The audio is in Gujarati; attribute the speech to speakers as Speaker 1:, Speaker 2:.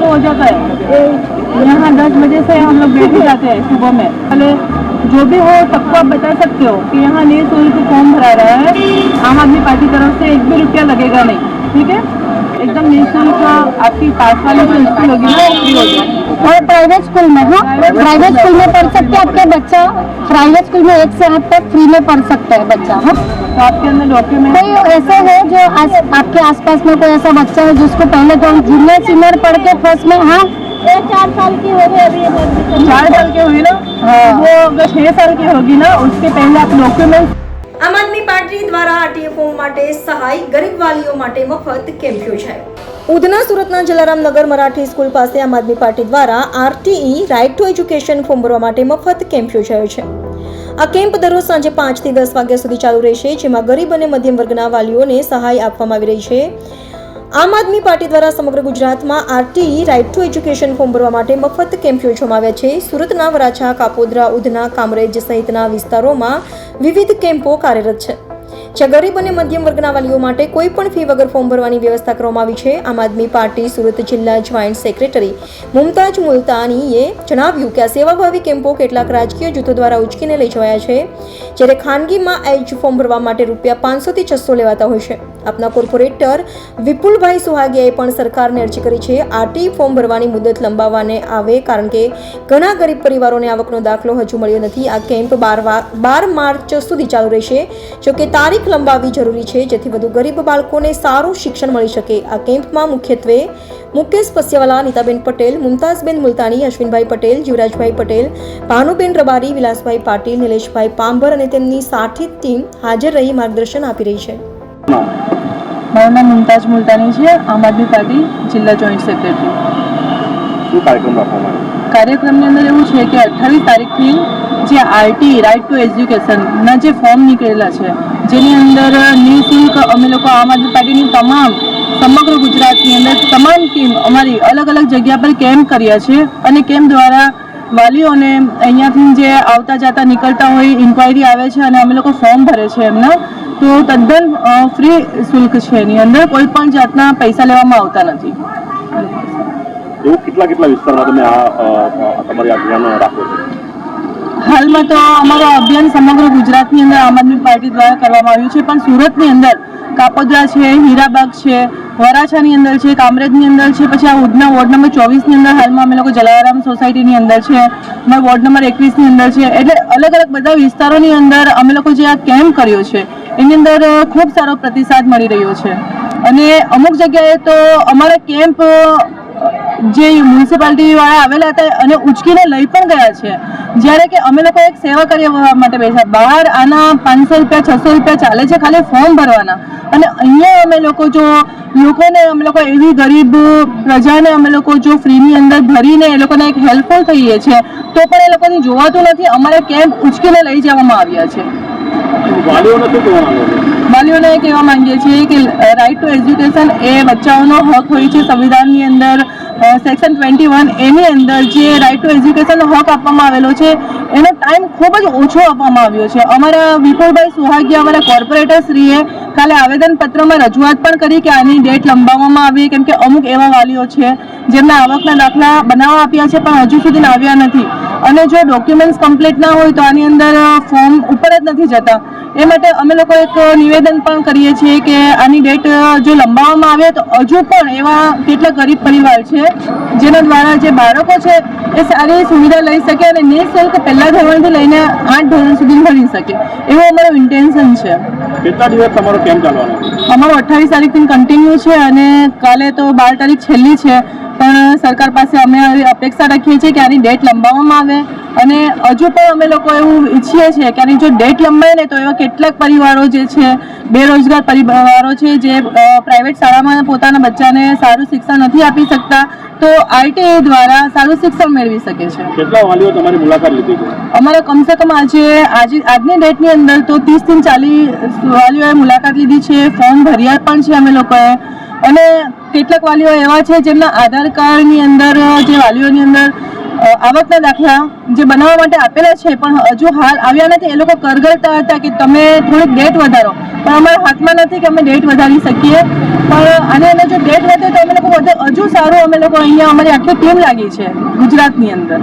Speaker 1: चालू हो जाता है यहाँ दस बजे से हम लोग बैठ जाते हैं सुबह में पहले जो भी हो सबको आप बता सकते हो कि यहाँ निःशुल्क फॉर्म भरा रहा है आम आदमी पार्टी तरफ से एक भी रुपया लगेगा नहीं ठीक है एकदम निःशुल्क आपकी पास वाली जो स्कूल होगी ना वो फ्री हो जाएगी
Speaker 2: और प्राइवेट स्कूल में हाँ प्राइवेट स्कूल में पढ़ सकते हैं आपके बच्चा प्राइवेट स्कूल में एक से आठ तक फ्री में पढ़ सकता है बच्चा हाँ
Speaker 1: तो आपके अंदर डॉक्यूमेंट
Speaker 2: कोई ऐसा है जो आस, आपके आसपास में कोई ऐसा बच्चा है जिसको पहले तो जूनियर सीनियर पढ़ के फर्स्ट में हाँ ये चार साल की हो गई अभी
Speaker 1: चार साल की हुई ना वो अगर छह साल की होगी ना उसके पहले आप डॉक्यूमेंट
Speaker 3: આમ આદમી પાર્ટી દ્વારા આરટીએ ફોર્મ માટે સહાય ગરીબ વાલીઓ માટે મફત કેમ્પ યોજાયો ઉધના સુરતના જલારામ નગર મરાઠી સ્કૂલ પાસે આમ આદમી પાર્ટી દ્વારા RTE right to education form ભરવા માટે મફત કેમ્પ યોજાયો છે. આ કેમ્પ દરરોજ સાંજે પાંચથી દસ વાગ્યા સુધી ચાલુ રહેશે, જેમાં ગરીબ અને મધ્યમ વર્ગના વાલીઓને સહાય આપવામાં આવી રહી છે. આમ આદમી પાર્ટી દ્વારા સમગ્ર ગુજરાતમાં RTE right to education form ભરવા માટે મફત કેમ્પ યોજવામાં આવ્યા છે. સુરતના વરાછા, કાપોદ્રા, ઉધના, કામરેજ સહિતના વિસ્તારોમાં વિવિધ કેમ્પો કાર્યરત છે. જ્યાં ગરીબ અને મધ્યમ વર્ગના વાલીઓ માટે કોઈ પણ ફી વગર ફોર્મ ભરવાની વ્યવસ્થા કરવામાં આવી છે. આમ આદમી પાર્ટી સુરત જિલ્લા જોઈન્ટ સેક્રેટરી મુમતાજ મુલતાનીએ જણાવ્યું કે આ સેવાભાવી કેમ્પો કેટલાક રાજકીય જૂથો દ્વારા ઉચકીને લઈ જવાયા છે. જ્યારે ખાનગીમાં એજ ફોર્મ ભરવા માટે રૂપિયા પાંચસોથી છસો લેવાતા હોય છે. આપના કોર્પોરેટર વિપુલભાઈ સુહાગિયાએ પણ સરકારને અરજી કરી છે. આરટી ફોર્મ ભરવાની મુદત લંબાવવાને આવે કારણ કે ઘણા ગરીબ પરિવારોને આવકનો દાખલો હજુ મળ્યો નથી. આ કેમ્પ બાર બાર માર્ચ સુધી ચાલુ રહેશે. જોકે તારીખ લંબાવવી જરૂરી છે જેથી વધુ ગરીબ બાળકોને સારું શિક્ષણ મળી શકે. આ કેમ્પમાં મુખ્યત્વે મુકેશ પસ્યવાલા નીતાબેન પટેલ મુમતાઝબેન મુલતાની અશ્વિનભાઈ પટેલ જીવરાજભાઈ પટેલ ભાનુબેન રબારી વિલાસભાઈ પાટીલ નિલેશભાઈ પાંભર અને તેમની સાઠી ટીમ હાજર રહી માર્ગદર્શન આપી રહી છે.
Speaker 1: મારું નામ મુમતાજ મુલતાની છે. આમ આદમી પાર્ટી જિલ્લા જોઈન્ટ સેક્રેટરી. કાર્યક્રમની અંદર એવું છે કે અઠ્ઠાવીસ તારીખથી જે આરટી રાઇટ ટુ એજ્યુકેશનના જે ફોર્મ નીકળેલા છે જેની અંદર નિઃશુલ્ક અમે લોકો આમ આદમી પાર્ટીની તમામ, સમગ્ર ગુજરાતની અંદર તમામ ટીમ અમારી અલગ અલગ જગ્યા પર કેમ્પ કર્યા છે અને કેમ્પ દ્વારા વાલીઓને અહીંયાથી જે આવતા જતા નીકળતા હોય ઇન્ક્વાયરી આવે છે અને અમે લોકો ફોર્મ ભરે છે એમના. તો તદ્દન ફ્રી શુલ્ક છે એની અંદર. કોઈ પણ જાતના પૈસા લેવામાં આવતા નથી.
Speaker 4: એવું કેટલા કેટલા વિસ્તારમાં તમે આ તમારી અભિયાન રાખો છો?
Speaker 1: હાલમાં તો અમારું અભિયાન સમગ્ર ગુજરાતની અંદર આમ આદમી પાર્ટી દ્વારા કરવામાં આવ્યું છે, પણ સુરતની અંદર કાપોદ્રા છે, હીરાબાગ છે, વરાછાની અંદર છે, કામરેજની અંદર છે, પછી આ ઉધના વોર્ડ નંબર ચોવીસની અંદર હાલમાં અમે લોકો જલારામ સોસાયટીની અંદર છે, અમારા વોર્ડ નંબર એકવીસની અંદર છે, એટલે અલગ અલગ બધા વિસ્તારોની અંદર અમે લોકો જે આ કેમ્પ કર્યો છે, એની અંદર ખૂબ સારો પ્રતિસાદ મળી રહ્યો છે. અને અમુક જગ્યાએ તો અમારા કેમ્પ જે મ્યુનિસિપાલિટી વાળા આવેલા હતા અને ઉચકીને લઈ પણ ગયા છે. જ્યારે કે અમે લોકો એક સેવા કરવા માટે બેસા બહાર આના પાંચસો રૂપિયા, છસો રૂપિયા ચાલે છે ખાલી ફોર્મ ભરવાના. અને અહીંયા અમે લોકો જો લોકોને અમે લોકો એવી ગરીબ પ્રજાને અમે લોકો જો ફ્રીની અંદર ભરીને એ લોકોને એક હેલ્પફુલ થઈએ છીએ તો પણ એ લોકોને જોવાતું નથી. અમારે કેમ્પ ઉચકીને લઈ જવામાં આવ્યા છે. એ કહેવા માંગીએ છીએ કે રાઇટ ટુ એજ્યુકેશન એ બચ્ચાઓનો હક હોય છે. સંવિધાનની અંદર સેક્શન ટ્વેન્ટી વન એની અંદર જે રાઇટ ટુ એજ્યુકેશનનો હક આપવામાં આવેલો છે, એનો ટાઈમ ખૂબ જ ઓછો આપવામાં આવ્યો છે. અમારા વિપુલભાઈ સુહાગિયા અમારા કોર્પોરેટર શ્રીએ કાલે આવેદનપત્રમાં રજૂઆત પણ કરી કે આની ડેટ લંબાવવામાં આવી. કેમ કે અમુક એવા વાલીઓ છે, જેમના આવકના દાખલા બનાવવા આપ્યા છે, પણ હજુ સુધી આવ્યા નથી. અને જો ડોક્યુમેન્ટ્સ કમ્પ્લીટ ના હોય તો આની અંદર ફોર્મ ઉપર જ નથી જતા. એ માટે અમે લોકો એક નિવેદન પણ કરીએ છીએ કે આની ડેટ જો લંબાવવામાં આવે તો હજુ પણ એવા કેટલા ગરીબ પરિવાર છે જેના દ્વારા જે બાળકો છે એ સારી સુવિધા લઈ શકે અને નિઃશુલ્ક પહેલા ધોરણથી લઈને આઠ ધોરણ સુધી ભણી શકે. એવું અમારું ઇન્ટેન્શન છે.
Speaker 4: કેટલા દિવસ તમારો કેમ્પ ચાલવાનો?
Speaker 1: અમારો અઠ્ઠાવીસ તારીખથી કન્ટિન્યુ છે અને કાલે તો બાર તારીખ છેલ્લી છે. પણ સરકાર પાસે અમે અપેક્ષા રાખીએ છીએ કે આની ડેટ લંબાવવામાં આવે. અને હજુ પણ અમે લોકો એવું ઈચ્છીએ છીએ કે આની જો ડેટ લંબાય ને તો એવા કેટલાક પરિવારો જે છે બેરોજગાર પરિવારો છે જે પ્રાઇવેટ શાળામાં પોતાના બચ્ચાને સારું શિક્ષણ નથી આપી શકતા તો આઈટીઆઈ દ્વારા સારું શિક્ષણ મેળવી શકે છે.
Speaker 4: કેટલા વાલીઓ તમારી મુલાકાત લીધી
Speaker 1: અમારે કમસે કમ આજે આજે આજની ડેટની અંદર તો ત્રીસથી ચાલીસ વાલીઓએ મુલાકાત લીધી છે ફોર્મ ભર્યા પણ છે અમે લોકોએ. અને કેટલાક વાલીઓ એવા છે જેમના આધાર કાર્ડની અંદર, જે વાલીઓની અંદર આવકના દાખલા જે બનાવવા માટે આપેલા છે, પણ હજુ હાલ આવ્યા નથી. એ લોકો કરગરતા હતા કે તમે થોડીક ડેટ વધારો. પણ અમારા હાથમાં નથી કે અમે ડેટ વધારી શકીએ. પણ અને એને જો ડેટ વધે તો અમે લોકો વધે. હજુ સારું અમે લોકો અહીંયા અમારી આખી ટીમ લાગી છે ગુજરાતની અંદર.